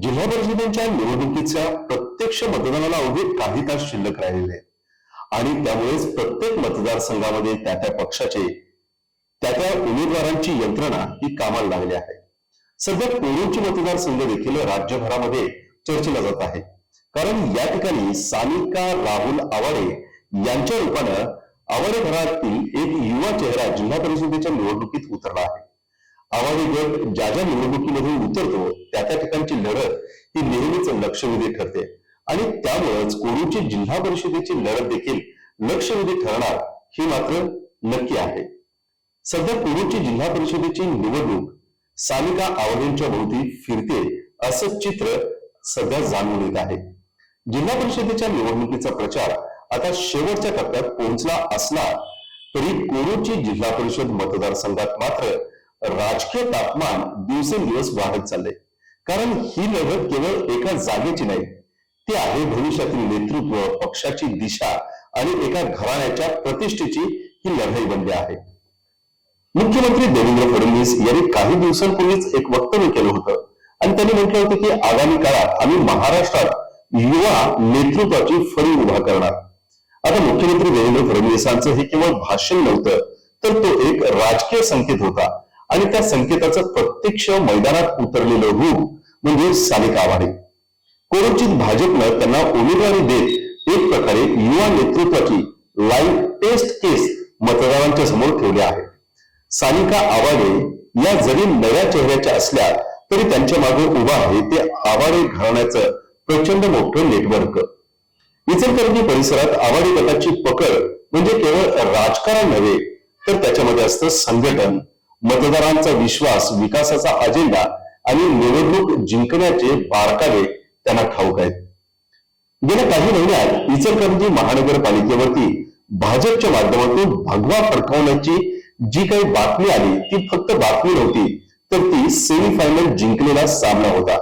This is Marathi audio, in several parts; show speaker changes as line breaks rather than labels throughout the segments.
जिल्हा परिषदेच्या निवडणुकीच्या प्रत्यक्ष मतदानाला अवघे काही तास शिल्लक राहिलेले आणि त्यामुळेच प्रत्येक मतदारसंघामध्ये त्या त्या पक्षाचे त्या त्या उमेदवारांची यंत्रणा ही कामाला लागली आहे. सध्या कोरोची मतदारसंघ देखील राज्यभरामध्ये चर्चेला जात आहे. कारण या ठिकाणी सानिका राहुल आवाडे यांच्या रूपानं आवाडे घरातील एक युवा चेहरा जिल्हा परिषदेच्या निवडणुकीत उतरला आहे. आवाजी गट ज्या ज्या निवडणुकीमध्ये उतरतो त्या त्या ठिकाणची लढत ही नेहमीच लक्षवेधी ठरते. आणि त्यामुळेच कोरूची जिल्हा परिषदेची लढत देखील लक्षवेधी ठरणार ही मात्र नक्की आहे. सध्या कोरूची जिल्हा परिषदेची निवडणूक सानिका आवाडेंच्या भोवती फिरते असं चित्र सध्या जाणून येत आहे. जिल्हा परिषदेच्या निवडणुकीचा प्रचार आता शेवटच्या टप्प्यात पोहोचला असला तरी कोरूची जिल्हा परिषद मतदारसंघात मात्र राजकीय तापमान दिवसेंदिवस वाढत चाललंय. कारण ही लढत केवळ एका जागेची नाही ती आहे भविष्यातील नेतृत्व पक्षाची दिशा आणि एका घराण्याच्या प्रतिष्ठेची ही लढाई बनली आहे. मुख्यमंत्री देवेंद्र फडणवीस यांनी काही दिवसांपूर्वीच एक वक्तव्य केलं होतं. आणि त्यांनी म्हटलं होतं की आगामी काळात आम्ही महाराष्ट्रात युवा नेतृत्वाची फळी उभा करणार. आता मुख्यमंत्री देवेंद्र फडणवीसांचं हे केवळ भाषण नव्हतं तर तो एक राजकीय संकेत होता. आणि त्या संकेताचं प्रत्यक्ष मैदानात उतरलेलं रूप म्हणजे सानिका आवाडे कोरोचित भाजपनं त्यांना उमेदवारी देत एक प्रकारे युवा नेतृत्वाची लाईव्ह टेस्ट केस मतदारांच्या समोर ठेवली आहे. सानिका आवाडे या जरी नव्या चेहऱ्याच्या असल्या तरी त्यांच्या मागे उभा आहे ते आवाडे घराण्याचं प्रचंड मोठं नेटवर्क इचलकरंजी परिसरात आवाडी गटाची पकड म्हणजे केवळ राजकारण नव्हे तर त्याच्यामध्ये असतं संघटन. मतदारांचा विश्वास विकासाचा अजेंडा आणि निवडणूक जिंकण्याचे बारकावे त्यांना ठाऊक आहेत. गेल्या काही महिन्यात इचलकरंजी महानगरपालिकेवरती भाजपच्या माध्यमातून भगवा फडकावण्याची जी काही बातमी आली ती फक्त बातमी नव्हती तर ती सेमीफायनल जिंकलेला सामना होता.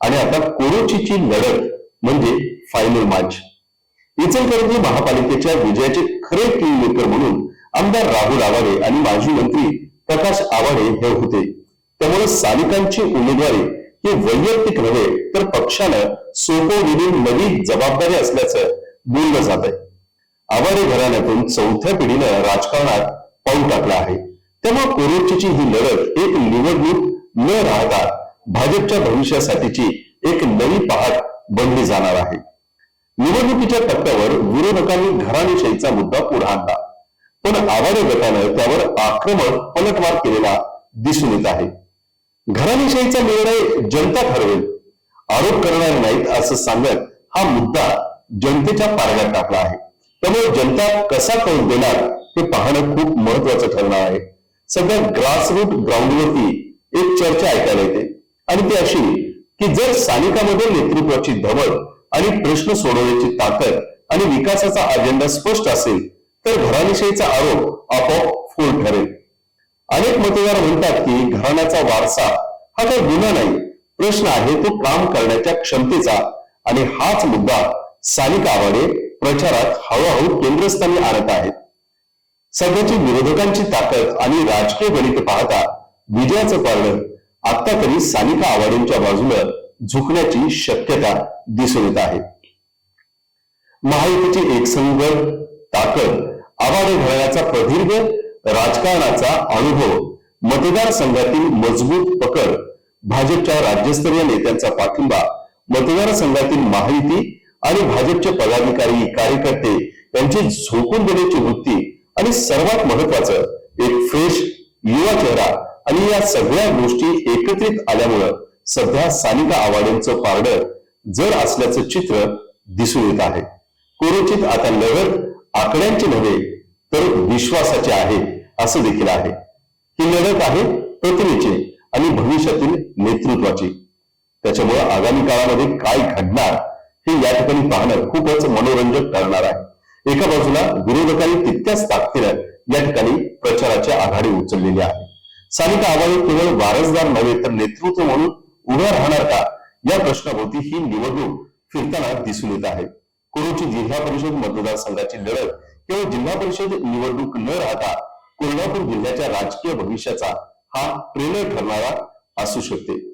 आणि आता कोरोचीची लढत म्हणजे फायनल मॅच इचलकरंजी महापालिकेच्या विजयाचे खरे किंग मेकर म्हणून आमदार राहुल आवारे आणि माजी मंत्री प्रकाश आवाडे हे होते. त्यामुळे स्थानिकांची उमेदवारी ही वैयक्तिक नव्हे तर पक्षानं सोपवलेली नवी जबाबदारी असल्याचं बोललं जात आहे आवाडे घराण्यातून चौथ्या पिढीनं राजकारणात पाऊल टाकला आहे. तेव्हा कोरोचीची ही लढत एक निवडणूक न राहता भाजपच्या भविष्यासाठीची एक नवी पहाट बनली जाणार आहे. निवडणुकीच्या टप्प्यावर विरोधकांनी घराणेशाहीचा मुद्दा पुढे आणला. पण आवाडे गटानं त्यावर आक्रमक पलटवार केलेला दिसून येत आहे. घराविषयीचा निर्णय जनता ठरवेल आरोप करणार नाहीत असं सांगत हा मुद्दा जनतेच्या पारड्यात टाकला आहे. त्यामुळे जनता कसा कौल देणार हे पाहणं खूप महत्वाचं ठरणार आहे. सध्या ग्रासरूट ग्राउंडवरती एक चर्चा ऐकायला येते. आणि ती अशी की जर स्थानिकामध्ये नेतृत्वाची धवळ आणि प्रश्न सोडवण्याची ताकद आणि विकासाचा अजेंडा स्पष्ट असेल तर घराविषयीचा आरोप आपोआप फोल ठरेल. अनेक मतदार म्हणतात की घराण्याचा वारसा हा काही गुन्हा नाही. प्रश्न आहे तो काम करण्याच्या क्षमतेचा. आणि हाच मुद्दा सानिका आवाडे प्रचारात हळूहळू केंद्रस्थानी आणत आहेत. सध्याची विरोधकांची ताकद आणि राजकीय गणित पाहता विजयाचं पारडं आता तरी सानिका आवाडेंच्या बाजूला झुकण्याची शक्यता दिसून येत आहे. महायुतीची एकसंघ ताकद आवाडे घराण्याचा प्रदीर्घ राजकारणाचा अनुभव. मतदारसंघातील मजबूत पकड भाजपच्या राज्यस्तरीय नेत्यांचा पाठिंबा मतदारसंघातील महायुती आणि भाजपचे पदाधिकारी कार्यकर्ते यांची झोकून देण्याची वृत्ती आणि सर्वात महत्वाचं एक फ्रेश युवा चेहरा आणि या सगळ्या गोष्टी एकत्रित आल्यामुळं सध्या सानिका आवाड्यांचं पारडं जर असल्याचं चित्र दिसून येत आहे. कोरोचित आता लढत आकड्यांचे नव्हे तर विश्वासाचे आहे असं देखील आहे. ही लढत आहे प्रतिमेची आणि भविष्यातील नेतृत्वाची. त्याच्यामुळे आगामी काळामध्ये काय घडणार हे या ठिकाणी पाहणं खूपच मनोरंजक ठरणार आहे. एका बाजूला विरोधकांनी तितक्याच ताकदीनं या ठिकाणी प्रचाराची आघाडी उचललेली आहे सानिका आघाडी केवळ वारसदार नव्हे तर नेतृत्व म्हणून उभं राहणार का या प्रश्नाभोवती ही निवडणूक फिरताना दिसून येत आहे. कोरोची जिल्हा परिषद मतदारसंघाची लढत केवळ जिल्हा परिषद निवडणूक न राहता कोल्हापूर जिल्ह्याच्या राजकीय भविष्याचा हा ट्रेलर ठरणारा असू शकते.